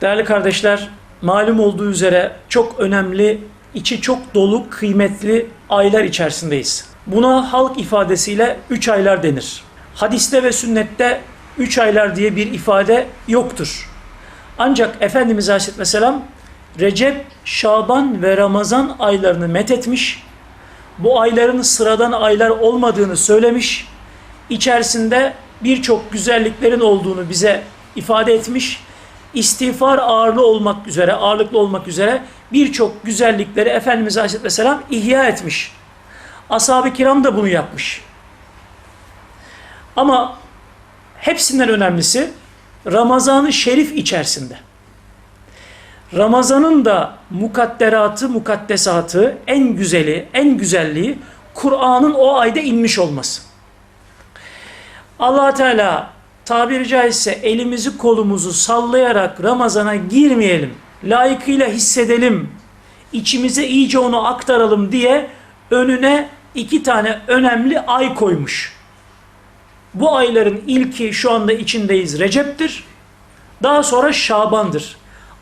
Değerli kardeşler, malum olduğu üzere çok önemli, içi çok dolu, kıymetli aylar içerisindeyiz. Buna halk ifadesiyle üç aylar denir. Hadiste ve sünnette üç aylar diye bir ifade yoktur. Ancak Efendimiz Aleyhisselatü Vesselam Recep, Şaban ve Ramazan aylarını methetmiş, bu ayların sıradan aylar olmadığını söylemiş, içerisinde birçok güzelliklerin olduğunu bize ifade etmiş, istiğfar ağırlı olmak üzere, ağırlıklı olmak üzere birçok güzellikleri Efendimiz Aleyhisselatü Vesselam ihya etmiş. Ashab-ı kiram da bunu yapmış. Ama hepsinden önemlisi Ramazan-ı Şerif içerisinde. Ramazan'ın da mukadderatı, mukaddesatı, en güzeli, en güzelliği Kur'an'ın o ayda inmiş olması. allah Teala tabiri caizse elimizi kolumuzu sallayarak Ramazan'a girmeyelim, layıkıyla hissedelim, içimize iyice onu aktaralım diye önüne iki tane önemli ay koymuş. Bu ayların ilki şu anda içindeyiz Recep'tir. Daha sonra Şaban'dır.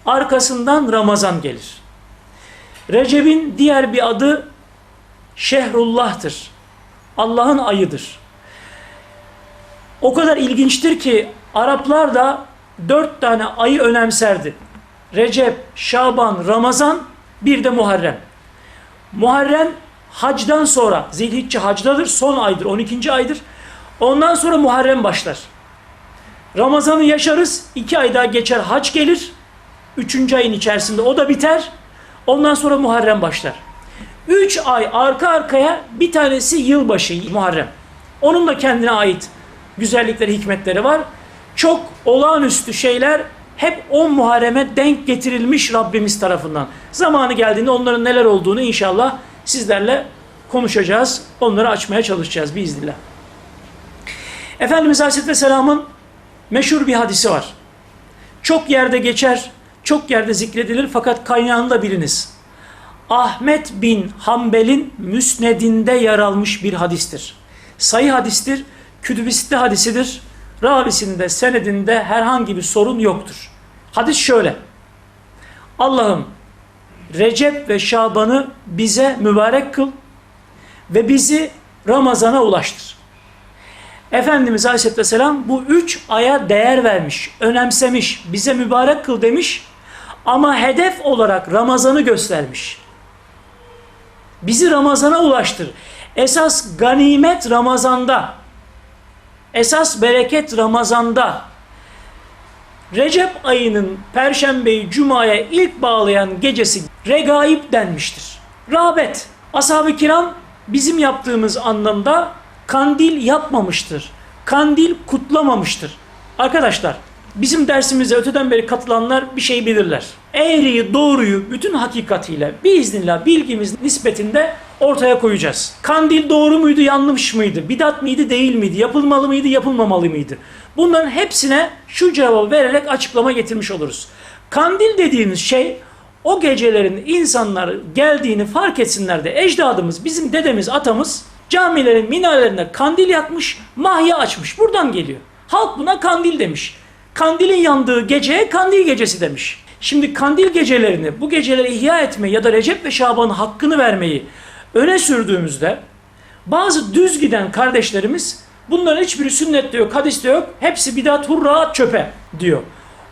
Arkasından Ramazan gelir. Recep'in diğer bir adı Şehrullah'tır. Allah'ın ayıdır. O kadar ilginçtir ki Araplar da dört tane ayı önemserdi. Recep, Şaban, Ramazan, bir de Muharrem. Muharrem hacdan sonra, Zilhicce hacdadır, son aydır, 12. aydır. Ondan sonra Muharrem başlar. Ramazan'ı yaşarız, iki ay daha geçer, hac gelir. Üçüncü ayın içerisinde o da biter. Ondan sonra Muharrem başlar. Üç ay arka arkaya bir tanesi yılbaşı Muharrem. Onun da kendine ait güzellikleri, hikmetleri var. Çok olağanüstü şeyler hep 10 Muharrem'e denk getirilmiş Rabbimiz tarafından. Zamanı geldiğinde onların neler olduğunu inşallah sizlerle konuşacağız. Onları açmaya çalışacağız biiznillah. Efendimiz Aleyhisselatü Vesselam'ın meşhur bir hadisi var. Çok yerde geçer, çok yerde zikredilir fakat kaynağını da biliniz. Ahmet bin Hanbel'in müsnedinde yer almış bir hadistir. Sayı hadistir, kütübiste hadisidir. Ravisinde, senedinde herhangi bir sorun yoktur. Hadis şöyle. Allah'ım Recep ve Şaban'ı bize mübarek kıl ve bizi Ramazan'a ulaştır. Efendimiz Aleyhisselatü Vesselam bu üç aya değer vermiş, önemsemiş, bize mübarek kıl demiş ama hedef olarak Ramazan'ı göstermiş. Bizi Ramazan'a ulaştır. Esas ganimet Ramazan'da. Esas bereket Ramazan'da. Recep ayının Perşembeyi Cuma'ya ilk bağlayan gecesi regaib denmiştir. Rağbet. Ashab-ı kiram bizim yaptığımız anlamda kandil yapmamıştır. Kandil kutlamamıştır. Arkadaşlar bizim dersimize öteden beri katılanlar bir şey bilirler. Eğriyi doğruyu bütün hakikatiyle biiznillah bilgimiz nispetinde ortaya koyacağız. Kandil doğru muydu yanlış mıydı? Bidat mıydı değil miydi? Yapılmalı mıydı yapılmamalı mıydı? Bunların hepsine şu cevabı vererek açıklama getirmiş oluruz. Kandil dediğimiz şey o gecelerin insanlar geldiğini fark etsinler de ecdadımız, bizim dedemiz, atamız camilerin minarelerine kandil yakmış, mahya açmış. Buradan geliyor. Halk buna kandil demiş. Kandilin yandığı geceye kandil gecesi demiş. Şimdi kandil gecelerini, bu geceleri ihya etme ya da Recep ve Şaban'ın hakkını vermeyi öne sürdüğümüzde bazı düz giden kardeşlerimiz bunların hiçbiri sünnette yok, hadiste yok. Hepsi bidat hurra çöpe diyor.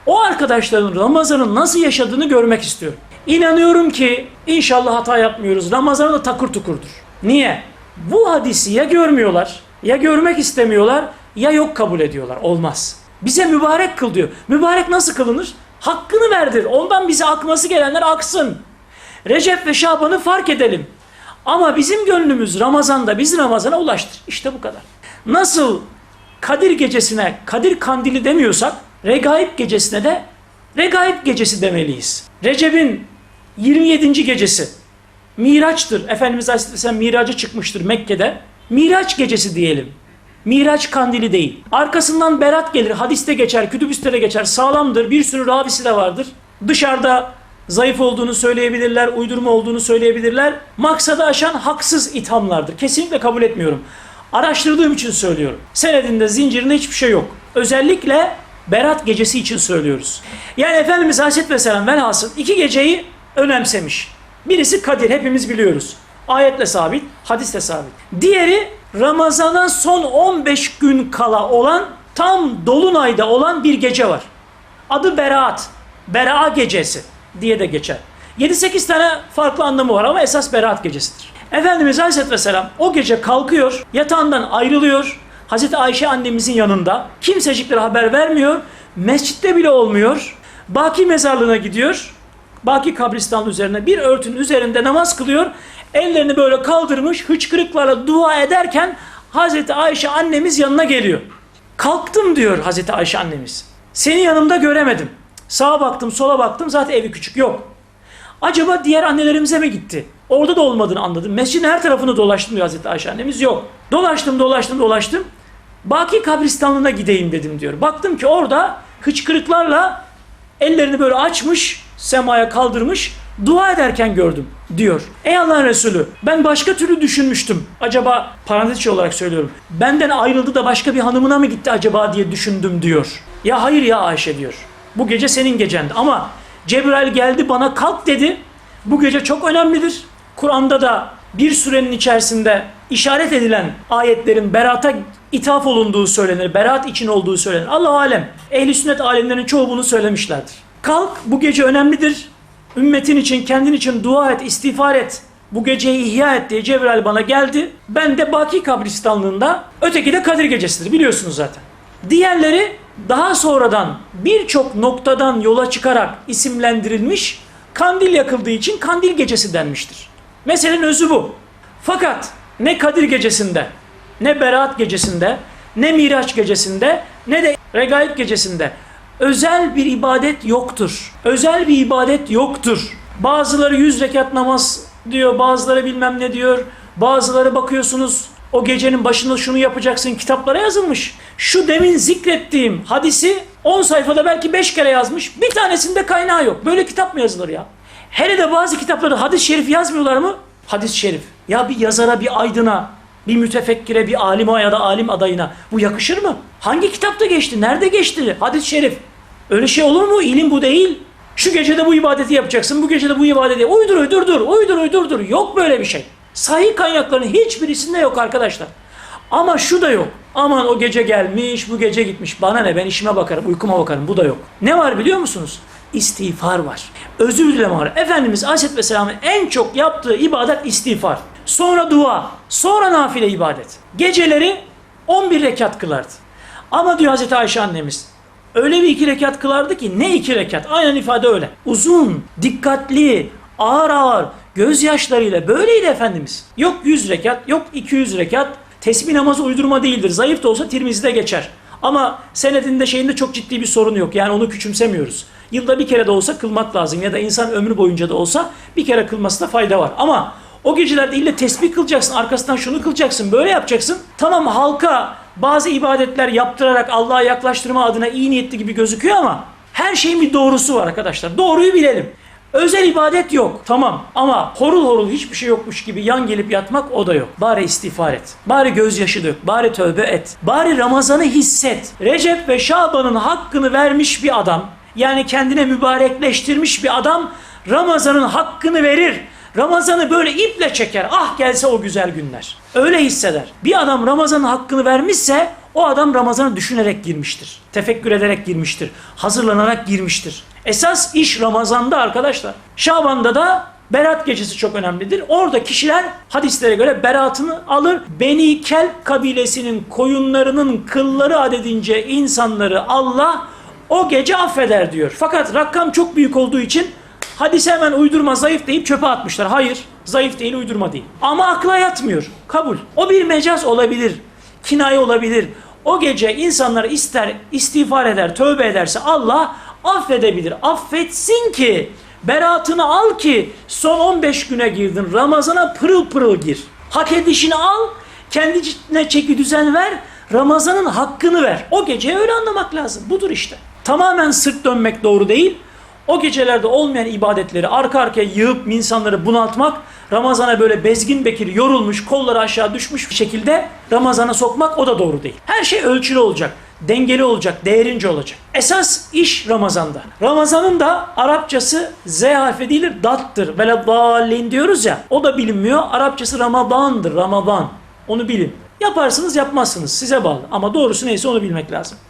O arkadaşların Ramazan'ın nasıl yaşadığını görmek istiyorum. İnanıyorum ki inşallah hata yapmıyoruz. Ramazan da takır tukurdur. Niye? Bu hadisi ya görmüyorlar, ya görmek istemiyorlar, ya yok kabul ediyorlar. Olmaz. Bize mübarek kıl diyor. Mübarek nasıl kılınır? Hakkını verdir. Ondan bize akması gelenler aksın. Recep ve Şaban'ı fark edelim. Ama bizim gönlümüz Ramazan'da bizi Ramazan'a ulaştır. İşte bu kadar. Nasıl Kadir gecesine Kadir kandili demiyorsak Regaib gecesine de Regaib gecesi demeliyiz. Recep'in 27. gecesi Miraç'tır. Efendimiz Aleyhisselam miraca çıkmıştır Mekke'de. Miraç gecesi diyelim. Miraç kandili değil. Arkasından berat gelir. Hadiste geçer, kütübüste geçer. Sağlamdır. Bir sürü ravisi de vardır. Dışarıda zayıf olduğunu söyleyebilirler, uydurma olduğunu söyleyebilirler. Maksadı aşan haksız ithamlardır. Kesinlikle kabul etmiyorum. Araştırdığım için söylüyorum. Senedinde, zincirinde hiçbir şey yok. Özellikle Berat gecesi için söylüyoruz. Yani Efendimiz Aleyhisselatü Vesselam velhasıl iki geceyi önemsemiş. Birisi Kadir hepimiz biliyoruz. Ayetle sabit, hadisle sabit. Diğeri Ramazan'a son 15 gün kala olan tam dolunayda olan bir gece var. Adı Berat. Bera gecesi diye de geçer. 7-8 tane farklı anlamı var ama esas Berat gecesidir. Efendimiz Aleyhisselatü Vesselam o gece kalkıyor, yatağından ayrılıyor. Hazreti Ayşe annemizin yanında. Kimseciklere haber vermiyor. Mescitte bile olmuyor. Baki mezarlığına gidiyor. Baki kabristanın üzerine bir örtünün üzerinde namaz kılıyor. Ellerini böyle kaldırmış hıçkırıklarla dua ederken Hazreti Ayşe annemiz yanına geliyor. Kalktım diyor Hazreti Ayşe annemiz. Seni yanımda göremedim. Sağa baktım sola baktım zaten evi küçük yok. Acaba diğer annelerimize mi gitti? Orada da olmadığını anladım. Mescidin her tarafını dolaştım diyor Hazreti Ayşe annemiz. Yok. Dolaştım dolaştım dolaştım. Baki kabristanlığına gideyim dedim diyor. Baktım ki orada hıçkırıklarla ellerini böyle açmış, semaya kaldırmış, dua ederken gördüm diyor. Ey Allah'ın Resulü ben başka türlü düşünmüştüm. Acaba parantez içi olarak söylüyorum. Benden ayrıldı da başka bir hanımına mı gitti acaba diye düşündüm diyor. Ya hayır ya Ayşe diyor. Bu gece senin gecendi ama Cebrail geldi bana kalk dedi. Bu gece çok önemlidir. Kur'an'da da bir sürenin içerisinde işaret edilen ayetlerin berata ithaf olunduğu söylenir. Berat için olduğu söylenir. Allah alem. Ehli sünnet alimlerinin çoğu bunu söylemişlerdir. Kalk bu gece önemlidir. Ümmetin için, kendin için dua et, istiğfar et. Bu geceyi ihya et diye Cebrail bana geldi. Ben de Baki kabristanlığında, öteki de Kadir gecesidir biliyorsunuz zaten. Diğerleri daha sonradan birçok noktadan yola çıkarak isimlendirilmiş, kandil yakıldığı için kandil gecesi denmiştir. Meselenin özü bu. Fakat ne Kadir gecesinde, ne Berat gecesinde, ne Miraç gecesinde, ne de Regaib gecesinde özel bir ibadet yoktur. Özel bir ibadet yoktur. Bazıları yüz rekat namaz diyor, bazıları bilmem ne diyor. Bazıları bakıyorsunuz o gecenin başında şunu yapacaksın kitaplara yazılmış. Şu demin zikrettiğim hadisi 10 sayfada belki 5 kere yazmış. Bir tanesinde kaynağı yok. Böyle kitap mı yazılır ya? Hele de bazı kitaplarda hadis-i şerif yazmıyorlar mı? Hadis-i şerif. Ya bir yazara, bir aydına, bir mütefekkire, bir alime ya da alim adayına bu yakışır mı? Hangi kitapta geçti? Nerede geçti? Hadis-i şerif. Öyle şey olur mu? İlim bu değil. Şu gecede bu ibadeti yapacaksın, bu gecede bu ibadeti. Uydur uydur dur, uydur uydur dur. Yok böyle bir şey. Sahih kaynakların hiçbirisinde yok arkadaşlar. Ama şu da yok. Aman o gece gelmiş, bu gece gitmiş. Bana ne ben işime bakarım, uykuma bakarım. Bu da yok. Ne var biliyor musunuz? İstiğfar var. Özür dileme var. Efendimiz Aleyhisselatü Vesselam'ın en çok yaptığı ibadet istiğfar. Sonra dua, sonra nafile ibadet. Geceleri 11 rekat kılardı. Ama diyor Hazreti Ayşe annemiz, öyle bir iki rekat kılardı ki ne iki rekat? Aynen ifade öyle. Uzun, dikkatli, ağır ağır, gözyaşlarıyla böyleydi Efendimiz. Yok 100 rekat, yok 200 rekat. Tesbih namazı uydurma değildir. Zayıf da olsa Tirmizi'de geçer. Ama senedinde şeyinde çok ciddi bir sorun yok. Yani onu küçümsemiyoruz. Yılda bir kere de olsa kılmak lazım. Ya da insan ömrü boyunca da olsa bir kere kılmasında fayda var. Ama o gecelerde ille tesbih kılacaksın, arkasından şunu kılacaksın, böyle yapacaksın. Tamam halka bazı ibadetler yaptırarak Allah'a yaklaştırma adına iyi niyetli gibi gözüküyor ama her şeyin bir doğrusu var arkadaşlar. Doğruyu bilelim. Özel ibadet yok. Tamam ama horul horul hiçbir şey yokmuş gibi yan gelip yatmak o da yok. Bari istiğfar et. Bari gözyaşı dök. Bari tövbe et. Bari Ramazan'ı hisset. Recep ve Şaban'ın hakkını vermiş bir adam. Yani kendine mübarekleştirmiş bir adam Ramazan'ın hakkını verir. Ramazan'ı böyle iple çeker. Ah gelse o güzel günler. Öyle hisseder. Bir adam Ramazan'ın hakkını vermişse o adam Ramazan'ı düşünerek girmiştir. Tefekkür ederek girmiştir. Hazırlanarak girmiştir. Esas iş Ramazan'da arkadaşlar. Şaban'da da Berat gecesi çok önemlidir. Orada kişiler hadislere göre beratını alır. Beni Kelp kabilesinin koyunlarının kılları adedince insanları Allah o gece affeder diyor. Fakat rakam çok büyük olduğu için hadise hemen uydurma zayıf deyip çöpe atmışlar. Hayır zayıf değil uydurma değil. Ama akla yatmıyor. Kabul. O bir mecaz olabilir. Kinaye olabilir. O gece insanlar ister istiğfar eder, tövbe ederse Allah affedebilir. Affetsin ki beratını al ki son 15 güne girdin. Ramazana pırıl pırıl gir. Hak edişini al, kendine çeki düzen ver. Ramazanın hakkını ver. O geceyi öyle anlamak lazım. Budur işte. Tamamen sırt dönmek doğru değil. O gecelerde olmayan ibadetleri arka arkaya yığıp insanları bunaltmak, Ramazan'a böyle bezgin bekir yorulmuş, kolları aşağı düşmüş bir şekilde Ramazan'a sokmak o da doğru değil. Her şey ölçülü olacak. dengeli olacak, değerince olacak. Esas iş Ramazan'da. Ramazan'ın da Arapçası Z harfi değildir, dattır. Vele dallin diyoruz ya. O da bilinmiyor. Arapçası Ramazan'dır, Ramazan. Onu bilin. Yaparsınız yapmazsınız size bağlı. Ama doğrusu neyse onu bilmek lazım.